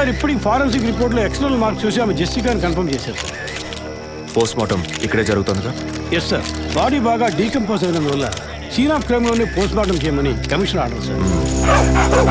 Sir ఇప్పుడు forensic రిపోర్ట్లో external marks చూసి ఆమె జెస్టికా అని కన్ఫర్మ్ చేశారు సార్. పోస్ట్ మార్టం ఇక్కడే జరుగుతుందిగా ఎస్ సార్ బాడీ బాగా డీకంపోజ్ అయినందువల్ల సీన్ ఆఫ్ క్రైమ్లోనే పోస్ట్ మార్టం చేయమని కమిషన్ ఆర్డర్ సార్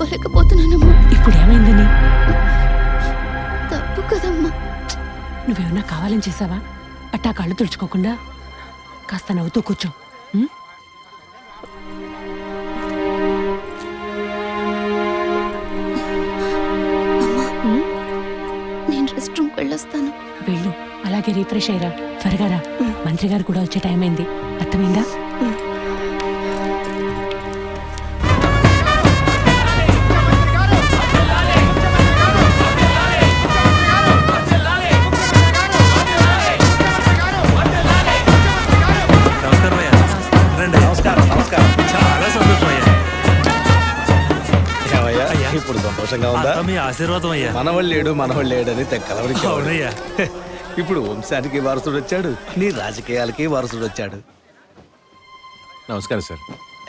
తట్టుకోలేకపోతున్నానమ్మా ఇప్పుడు ఏమైందని? తప్పు కదమ్మా. నువ్వేమన్నా కావాలని చేసావా? అట్టా కళ్ళు తుడుచుకోకుండా కాస్త నవ్వుతూ కూర్చో? నేను రెస్ట్ రూమ్కి వెళ్ళొస్తాను. వెళ్ళు. అలాగే రీఫ్రెష్ అయ్యరా త్వరగా రా. మంత్రి గారు కూడా వచ్చే టైం అయింది. అర్థమైందా? సంతోషంగా ఉందా? మీ ఆశీర్వాదం అయ్యా. మనవాళ్ళు లేడు మనవాళ్ళు లేడని తెక్కలవరికి అవునయ్యా. ఇప్పుడు వంశానికి వారసుడు వచ్చాడు. నీ రాజకీయాలకి వారసుడు వచ్చాడు. నమస్కారం సార్.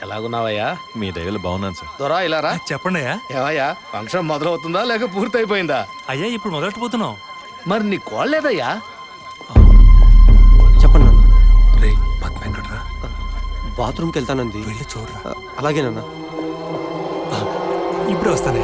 ఎలాగున్నావయ్యా? మీ దయలు బాగున్నాను సార్. దొరా ఇలా రా. చెప్పండి అయ్యా. ఏమయ్యా ఫంక్షన్ మొదలవుతుందా లేక పూర్తయిపోయిందా? అయ్యా ఇప్పుడు మొదలెట్టబోతున్నాం. మరి నీ కోళ్ళేదయ్యా చెప్పండి నాన్న. రే పద్మ ఎక్కడ్రా బాత్రూమ్కి వెళ్తానంది. వెళ్ళి చూడరా. అలాగే నాన్న. ఇప్పుడే వస్తానే.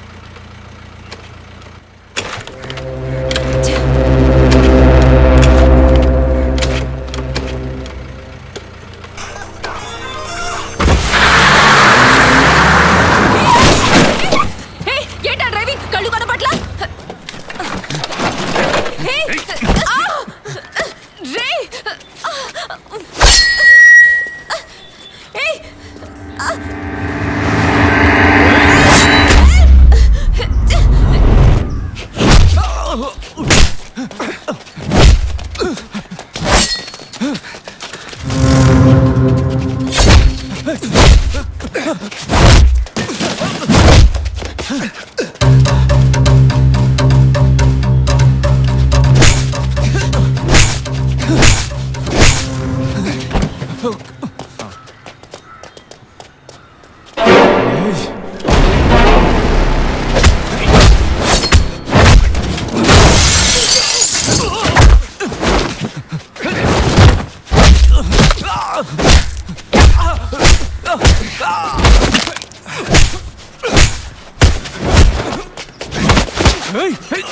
Ah!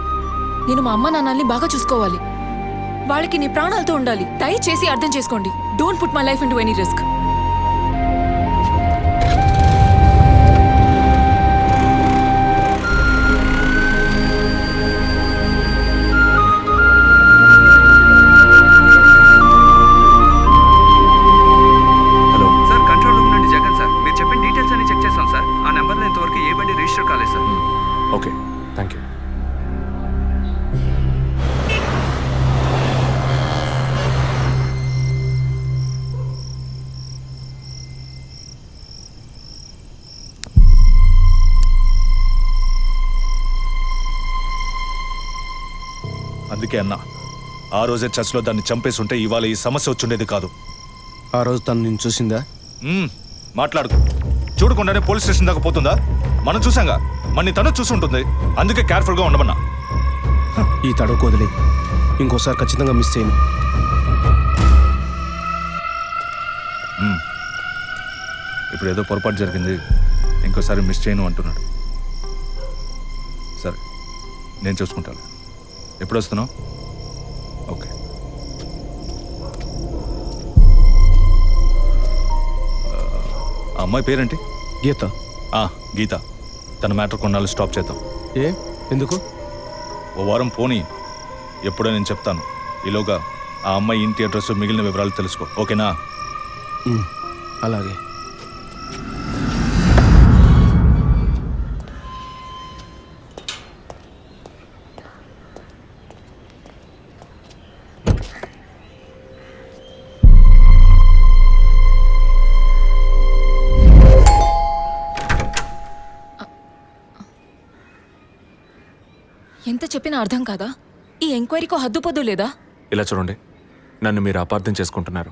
నేను మా అమ్మ నాన్నల్ని బాగా చూసుకోవాలి. వాళ్ళకి నీ ప్రాణాలతో ఉండాలి. దయచేసి అర్థం చేసుకోండి. Don't put my life in any risk రోజే చర్చ్లో దాన్ని చంపేసి ఉంటే ఇవాళ ఈ సమస్య వచ్చుండేది కాదు. ఆ రోజు తను నేను చూసిందా? మ్మ్, మాట్లాడుకో. చూడకుండానే పోలీస్ స్టేషన్ దాకా పోతుందా? మనం చూసాంగా మన తను చూసుంటుంది. అందుకే కేర్ఫుల్గా ఉండమన్నా. ఈ తడవకు వదిలే ఇంకోసారి ఖచ్చితంగా మిస్ చేయను. ఇప్పుడు ఏదో పొరపాటు జరిగింది. ఇంకోసారి మిస్ చేయను అంటున్నాడు. సరే నేను చూసుకుంటాను. ఎప్పుడు వస్తున్నావు? ఓకే ఆ అమ్మాయి పేరేంటి? గీత. ఆ, గీత. తన మ్యాటర్ కొన్నాళ్ళు స్టాప్ చేద్దాం. ఏ? ఎందుకు? ఓ వారం పోనీ. ఎప్పుడో నేను చెప్తాను. ఈలోగా ఆ అమ్మాయి ఇంటి అడ్రస్ మిగిలిన వివరాలు తెలుసుకో. ఓకేనా? అలాగే. చెప్పినా అర్థం కాదా? ఈ ఎంక్వైరీకో హద్దు పొద్దు లేదా? ఇలా చూడండి. నన్ను మీరు అపార్థం చేసుకుంటున్నారు.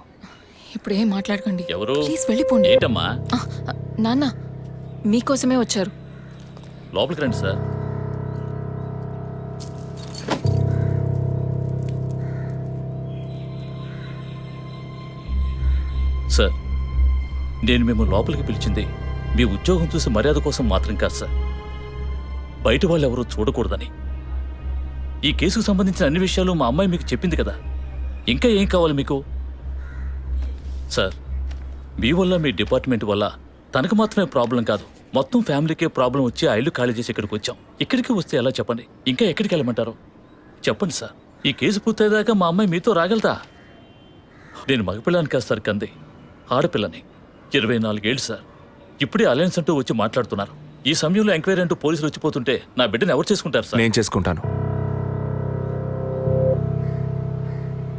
ఇప్పుడు ఏం మాట్లాడకండి. ఎవరు? ప్లీజ్ వెళ్ళిపోండి. ఏంటమ్మా? ఆ, ఆ, నాన్న మీకోసమే వచ్చారు. లోపలికి రండి సార్. సార్ నేను మేము లోపలికి పిలిచింది మీ ఉద్యోగం చూసి మర్యాద కోసం మాత్రం కాదు సార్. బయట వాళ్ళు ఎవరూ చూడకూడదని. ఈ కేసుకు సంబంధించిన అన్ని విషయాలు మా అమ్మాయి మీకు చెప్పింది కదా. ఇంకా ఏం కావాలి మీకు? సార్ మీ వల్ల మీ డిపార్ట్మెంట్ వల్ల తనకు మాత్రమే ప్రాబ్లం కాదు. మొత్తం ఫ్యామిలీకే ప్రాబ్లం వచ్చి ఆ ఇల్లు ఖాళీ చేసి ఇక్కడికి వచ్చాం. ఇక్కడికి వస్తే ఎలా చెప్పండి? ఇంకా ఎక్కడికి వెళ్ళమంటారు? చెప్పండి సార్. ఈ కేసు పూర్తయ్యేదాకా మా అమ్మాయి మీతో రాగలదా? నేను మగపిల్లని కాదు సార్ కంది. ఆడపిల్లని. ఇరవై నాలుగేళ్ళు సార్. ఇప్పుడే అలయన్స్ అంటూ వచ్చి మాట్లాడుతున్నారు. ఈ సమయంలో ఎంక్వైరీ అంటూ పోలీసులు వచ్చిపోతుంటే నా బిడ్డను ఎవరు చేసుకుంటారు సార్? నేను చేసుకుంటాను.